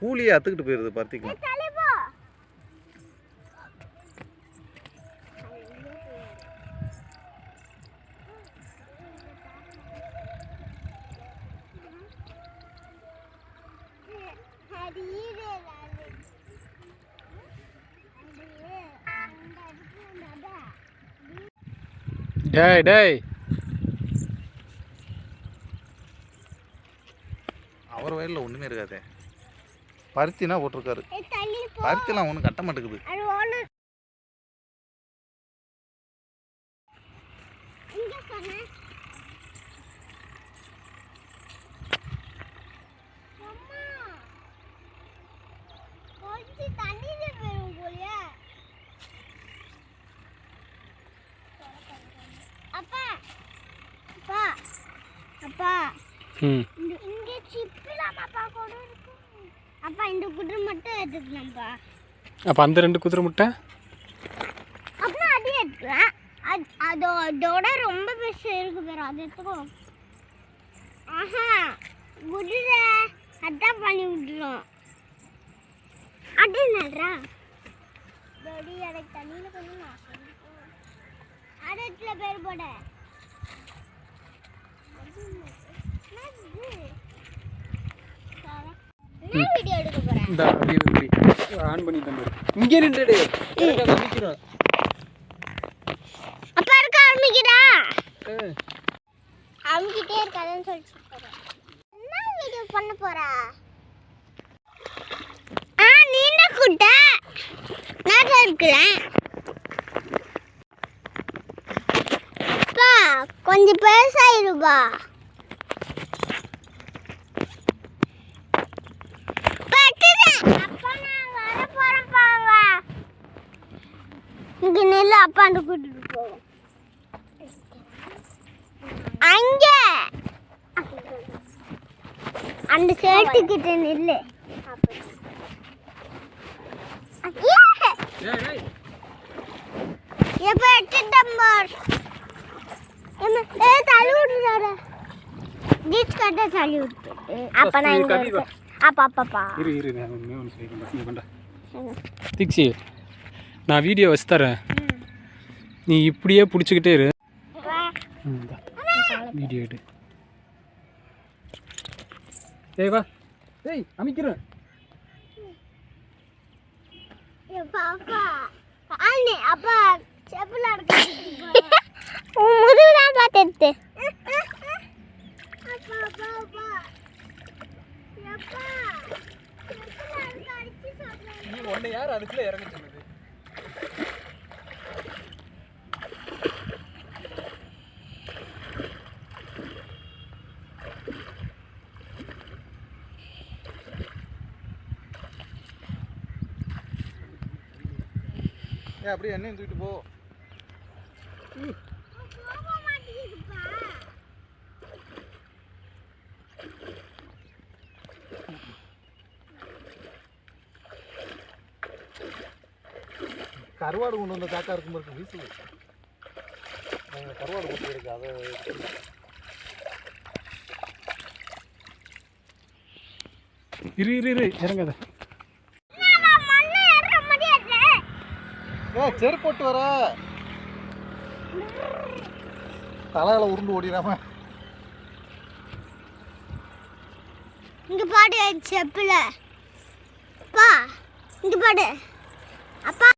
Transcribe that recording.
கூலியை அத்துக்கிட்டு போயிருது தலைவா டேய் டேய். அவர் வயலில் ஒன்றுமே இருக்காதே. பருத்தினா போட்டிருக்காரு. பருத்திலாம் ஒன்றும் கட்ட மாட்டேங்குது. அப்பா. அப்பா. அப்பா. ம். அப்பா இந்த குதிரை மட்டும் எடுத்துக்கலாம்ப்பா அப்போ அந்த ரெண்டு குதிரை முட்டை? அப்புறம் அது எடுத்துக்கலாம் அது அதோ அதோட ரொம்ப பெருசு இருக்கு பேர் அது எடுத்துக்கோ. ஆஹா குதிரை. அதான் பண்ணி விட்டுரும். அது நடுறா டோடி எனக்கு தண்ணியில் கொஞ்சம் அடுத்துல பேர் போட என்ன வீடியோ எடுக்க போறேன் இந்த அப்படியே இப்படி ஆன் பண்ணி தம்பி இங்கே நின்றுடு நிற்கிறோம் அப்பா இருக்க? ஆரம்பிக்கிறா அவங்கிட்டே இருக்காதுன்னு சொல்லிட்டு. என்ன வீடியோ பண்ண போறா? ஆ நீண்ட குட்ட நான் இருக்கிறேன் அப்பா கொஞ்சம் பெருசாயிருப்பா அப்பா நான் வர போறேன்ப்பா அங்க. இங்க நெல்லு அப்பாண்டு கூட்டிட்டு போவோம். அங்க! அந்த சேட்டு கிட்ட நில்லு. எப்ப எட்டுட்டம்பர் தள்ளி விட்டுறாரு ஜீச் கட்ட தள்ளி விட்டு அப்ப நான் இங்க. இருக்கேன். அப்பா அப்பாப்பா இரு இரு நான் ஒன்று பண்ண திக்ஸி நான் வீடியோ வச்சு தரேன். நீ இப்படியே பிடிச்சிக்கிட்டே இரு. வீடியோ எடு. ஏய் வா. ஏய் அமைக்கிறேன் அப்பா அப்பா அண்ணே அப்பா செப்பல் அடக்க உன் முதுகுதான் பார்த்துட்டு அப்பா அப்பா அப்பா எப்பா செப்பல் அடக்க அடிச்சு சொல்றேன் நீ ஒன்று யார் அதுக்குள்ளே இறங்க சொன்னது ஏ அப்படியே எண்ணெயும் தூக்கிட்டு போ. கருவாடு கொண்டு வந்த காக்கா இருக்கும் இருக்கு அங்க கருவாடு கொண்டு இருக்கு அதை இரு இரு இரு இறங்காத. ஏ போட்டு வர. தலையில உருண்டு ஓடிடாம. இங்க பாடு செப்பல. அப்பா இங்க பாடு. அப்பா.